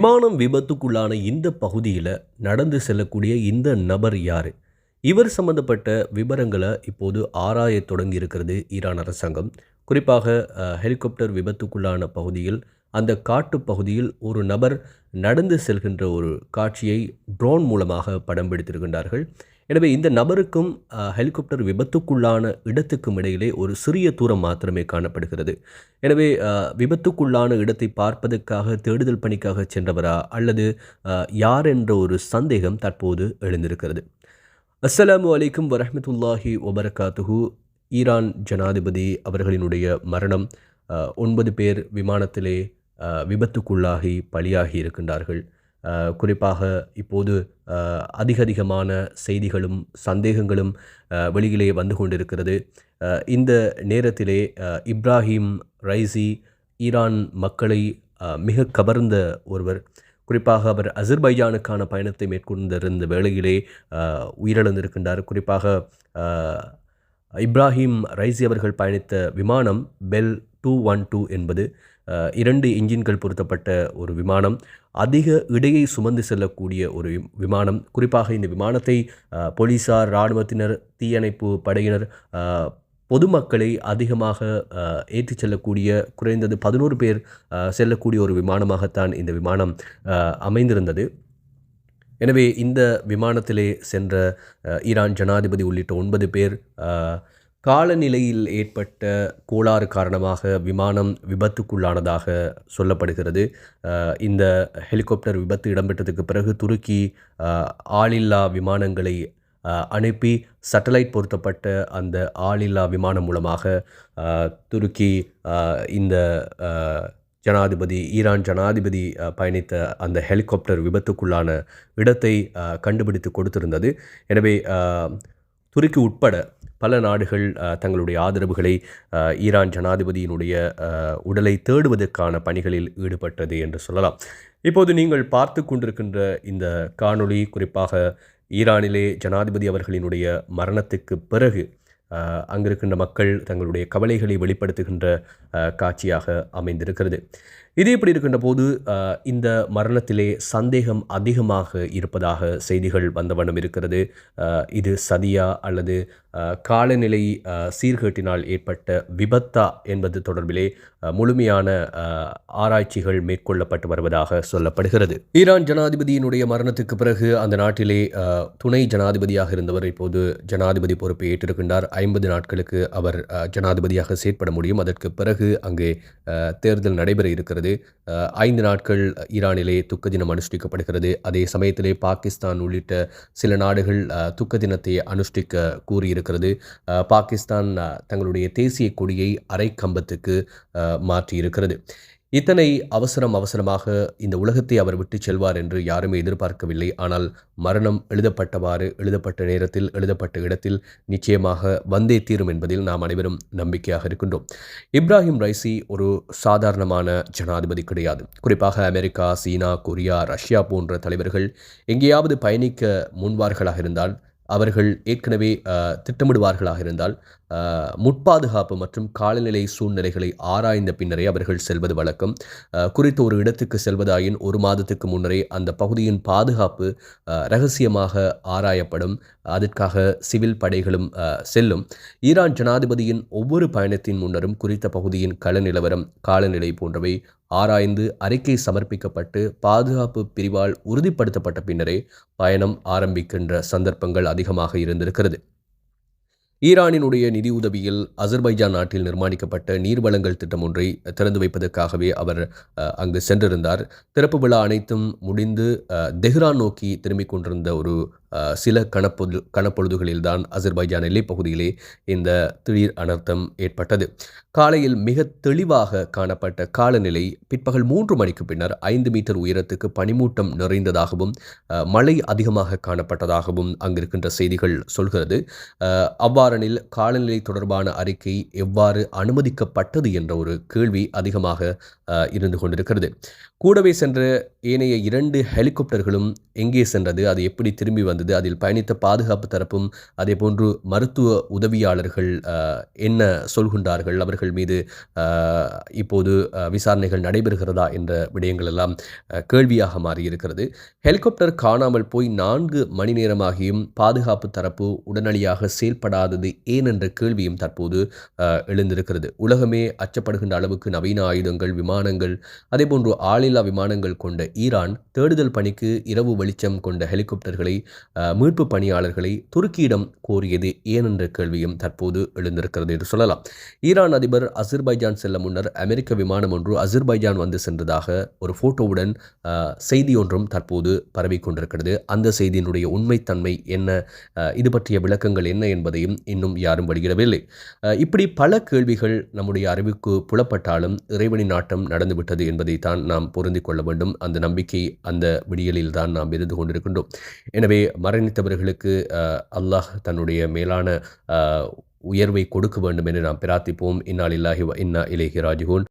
விமானம் விபத்துக்குள்ளான இந்த பகுதியில் நடந்து செல்லக்கூடிய இந்த நபர் யார்? இவர் சம்பந்தப்பட்ட விவரங்களை இப்போது ஆராய தொடங்கி இருக்கிறது ஈரான் அரசாங்கம். குறிப்பாக ஹெலிகாப்டர் விபத்துக்குள்ளான பகுதியில் அந்த காட்டு பகுதியில் ஒரு நபர் நடந்து செல்கின்ற ஒரு காட்சியை ட்ரோன் மூலமாக படம் பிடித்திருக்கின்றார்கள். எனவே இந்த நபருக்கும் ஹெலிகாப்டர் விபத்துக்குள்ளான இடத்துக்கும் இடையிலே ஒரு சிறிய தூரம் மாத்திரமே காணப்படுகிறது. எனவே விபத்துக்குள்ளான இடத்தை பார்ப்பதற்காக தேடுதல் பணிக்காக சென்றவரா அல்லது யார் என்ற ஒரு சந்தேகம் தற்போது எழுந்திருக்கிறது. அஸ்லாம் அலைக்கும் வரமத்துல்லாஹி ஒபரகாத்துகு ஈரான் ஜனாதிபதி அவர்களினுடைய மரணம் ஒன்பது பேர் விமானத்திலே விபத்துக்குள்ளாகி பலியாகி இருக்கின்றார்கள். குறிப்பாக இப்போது அதிக அதிகமான செய்திகளும் சந்தேகங்களும் வெளியிலே வந்து கொண்டிருக்கிறது. இந்த நேரத்திலே இப்ராஹிம் ரைசி ஈரான் மக்களை மிக கவர்ந்த ஒருவர். குறிப்பாக அவர் அசர்பைஜானுக்கான பயணத்தை மேற்கொண்டிருந்த வேளையிலே உயிரிழந்திருக்கின்றார். குறிப்பாக இப்ராஹிம் ரைசி அவர்கள் பயணித்த விமானம் பெல் டூ ஒன் டூ என்பது இரண்டு இன்ஜின்கள் பொருத்தப்பட்ட ஒரு விமானம் அதிக இடையை சுமந்து செல்லக்கூடிய ஒரு வி- விமானம். குறிப்பாக இந்த விமானத்தை போலீசார் இராணுவத்தினர் தீயணைப்பு படையினர் பொதுமக்களை அதிகமாக ஏற்றிச் செல்லக்கூடிய குறைந்தது பதினோரு பேர் செல்லக்கூடிய ஒரு விமானமாகத்தான் இந்த விமானம் அமைந்திருந்தது. எனவே இந்த விமானத்திலே சென்ற ஈரான் ஜனாதிபதி உள்ளிட்ட ஒன்பது பேர் காலநிலையில் ஏற்பட்ட கோளாறு காரணமாக விமானம் விபத்துக்குள்ளானதாக சொல்லப்படுகிறது. இந்த ஹெலிகாப்டர் விபத்து இடம்பெற்றதுக்கு பிறகு துருக்கி ஆளில்லா விமானங்களை அனுப்பி சட்டலைட் பொருத்தப்பட்ட அந்த ஆளில்லா விமானம் மூலமாக துருக்கி இந்த ஜனாதிபதி ஈரான் ஜனாதிபதி பயணித்த அந்த ஹெலிகாப்டர் விபத்துக்குள்ளான இடத்தை கண்டுபிடித்து கொடுத்திருந்தது. எனவே துருக்கி உட்பட பல நாடுகள் தங்களுடைய ஆதரவுகளை ஈரான் ஜனாதிபதியினுடைய உடலை தேடுவதற்கான பணிகளில் ஈடுபட்டது என்று சொல்லலாம். இப்போது நீங்கள் பார்த்து கொண்டிருக்கின்ற இந்த காணொளி குறிப்பாக ஈரானிலே ஜனாதிபதி அவர்களினுடைய மரணத்துக்கு பிறகு அங்கிருக்கின்ற மக்கள் தங்களுடைய கவலைகளை வெளிப்படுத்துகின்ற காட்சியாக அமைந்திருக்கிறது. இது இப்படி இருக்கின்ற போது இந்த மரணத்திலே சந்தேகம் அதிகமாக இருப்பதாக செய்திகள் வந்தவண்ணம் இருக்கிறது. இது சதியா அல்லது காலநிலை சீர்கேட்டினால் ஏற்பட்ட விபத்தா என்பது தொடர்பிலே முழுமையான ஆராய்ச்சிகள் மேற்கொள்ளப்பட்டு வருவதாக சொல்லப்படுகிறது. ஈரான் ஜனாதிபதியினுடைய மரணத்துக்கு பிறகு அந்த நாட்டிலே துணை ஜனாதிபதியாக இருந்தவர் இப்போது ஜனாதிபதி பொறுப்பை ஏற்றிருக்கின்றார். ஐம்பது நாட்களுக்கு அவர் ஜனாதிபதியாக செயற்பட முடியும். அதற்கு பிறகு அங்கே தேர்தல் நடைபெற இருக்கிறது. வருகிறது ஐந்து நாட்கள் ஈரானிலே துக்க தினம் அனுஷ்டிக்கப்படுகிறது. அதே சமயத்திலே பாகிஸ்தான் உள்ளிட்ட சில நாடுகள் துக்க தினத்தை அனுஷ்டிக்க கூறியிருக்கிறது. பாகிஸ்தான் தங்களுடைய தேசிய கொடியை அரை கம்பத்துக்கு மாற்றியிருக்கிறது. இத்தனை அவசரம் அவசரமாக இந்த உலகத்தை அவர் விட்டு செல்வார் என்று யாருமே எதிர்பார்க்கவில்லை. ஆனால் மரணம் எழுதப்பட்டவாறு எழுதப்பட்ட நேரத்தில் எழுதப்பட்ட இடத்தில் நிச்சயமாக வந்தே தீரும் என்பதில் நாம் அனைவரும் நம்பிக்கையாக இருக்கின்றோம். இப்ராஹிம் ரைசி ஒரு சாதாரணமான ஜனாதிபதி கிடையாது. குறிப்பாக அமெரிக்கா சீனா கொரியா ரஷ்யா போன்ற தலைவர்கள் எங்கேயாவது பயணிக்க முன்வார்களாக இருந்தால் அவர்கள் ஏற்கனவே திட்டமிடுவார்களாக இருந்தால் முட்பாதுகாப்பு முற்பாதுகாப்பு மற்றும் காலநிலை சூழ்நிலைகளை ஆராய்ந்த பின்னரே அவர்கள் செல்வது வழக்கம். குறித்த ஒரு இடத்துக்கு செல்வதாயின் ஒரு மாதத்துக்கு முன்னரே அந்த பகுதியின் பாதுகாப்பு ரகசியமாக ஆராயப்படும். அதற்காக சிவில் படைகளும் செல்லும். ஈரான் ஜனாதிபதியின் ஒவ்வொரு பயணத்தின் முன்னரும் குறித்த பகுதியின் கள நிலவரம் காலநிலை போன்றவை ஆராய்ந்து அறிக்கை சமர்ப்பிக்கப்பட்டு பாதுகாப்பு பிரிவால் உறுதிப்படுத்தப்பட்ட பின்னரே பயணம் ஆரம்பிக்கின்ற சந்தர்ப்பங்கள் அதிகமாக இருந்திருக்கிறது. ஈரானினுடைய நிதியுதவியில் அசர்பைஜான் நாட்டில் நிர்மாணிக்கப்பட்ட நீர்வளங்கள் திட்டம் ஒன்றை திறந்து வைப்பதற்காகவே அவர் அங்கு சென்றிருந்தார். திறப்பு விழா அனைத்தும் முடிந்து தெஹ்ரான் நோக்கி திரும்பிக் கொண்டிருந்த ஒரு சில கணப்பொழு கணப்பொழுதுகளில்தான் அசர்பைஜான் எல்லைப் பகுதியிலே இந்த திடீர் அனர்த்தம் ஏற்பட்டது. காலையில் மிக தெளிவாக காணப்பட்ட காலநிலை பிற்பகல் மூன்று மணிக்கு பின்னர் ஐந்து மீட்டர் உயரத்துக்கு பனிமூட்டம் நிறைந்ததாகவும் மழை அதிகமாக காணப்பட்டதாகவும் அங்கிருக்கின்ற செய்திகள் சொல்கிறது. அவ்வாறனில் அவ்வாறெனில் காலநிலை தொடர்பான அறிக்கை எவ்வாறு அனுமதிக்கப்பட்டது என்ற ஒரு கேள்வி அதிகமாக இருந்து கொண்டிருக்கிறது. கூடவே சென்ற ஏனைய இரண்டு ஹெலிகாப்டர்களும் எங்கே சென்றது அது எப்படி திரும்பி வந்தது இருந்தது அதில் பயணித்த பாதுகாப்பு தரப்பும் அதேபோன்று மருத்துவ உதவியாளர்கள் என்ன சொல்கின்றார்கள்? அவர்கள் மீது இப்போது விசாரணைகள் நடைபெறுகிறதா என்ற விடயங்கள் எல்லாம் கேள்வியாக மாறியிருக்கிறது. ஹெலிகாப்டர் காணாமல் போய் நான்கு மணி நேரமாகியும் பாதுகாப்பு தரப்பு உடனடியாக செயல்படாதது ஏன் என்ற கேள்வியும் தற்போது எழுந்திருக்கிறது. உலகமே அச்சப்படுகின்ற அளவுக்கு நவீன ஆயுதங்கள் விமானங்கள் அதேபோன்று ஆளில்லா விமானங்கள் கொண்ட ஈரான் தேடுதல் பணிக்கு இரவு வெளிச்சம் கொண்ட ஹெலிகாப்டர்களை மீட்பு பணியாளர்களை துருக்கியிடம் கோரியது ஏன் என்ற கேள்வியும் தற்போது எழுந்திருக்கிறது என்று சொல்லலாம். ஈரான் அதிபர் அசிர்பைஜான் செல்ல முன்னர் அமெரிக்க விமானம் ஒன்று அசிர்பைஜான் வந்து சென்றதாக ஒரு ஃபோட்டோவுடன் செய்தி ஒன்றும் தற்போது பரவிக் கொண்டிருக்கிறது. அந்த செய்தியினுடைய உண்மைத்தன்மை என்ன? இது பற்றிய விளக்கங்கள் என்ன என்பதையும் இன்னும் யாரும் வெளியிடவில்லை. இப்படி பல கேள்விகள் நம்முடைய அறிவுக்கு புலப்பட்டாலும் இறைவனின் நாட்டம் நடந்துவிட்டது என்பதைத்தான் நாம் பொருந்திக் கொள்ள வேண்டும். அந்த நம்பிக்கை அந்த விடியலில் தான் நாம் இருந்து கொண்டிருக்கின்றோம். எனவே மரணித்தவர்களுக்கு அல்லாஹ் தன்னுடைய மேலான உயர்வை கொடுக்க வேண்டும் என்று நாம் பிரார்த்திப்போம். இன்னா இல்லாஹி இன்னா இலேஹி ராஜிகோன்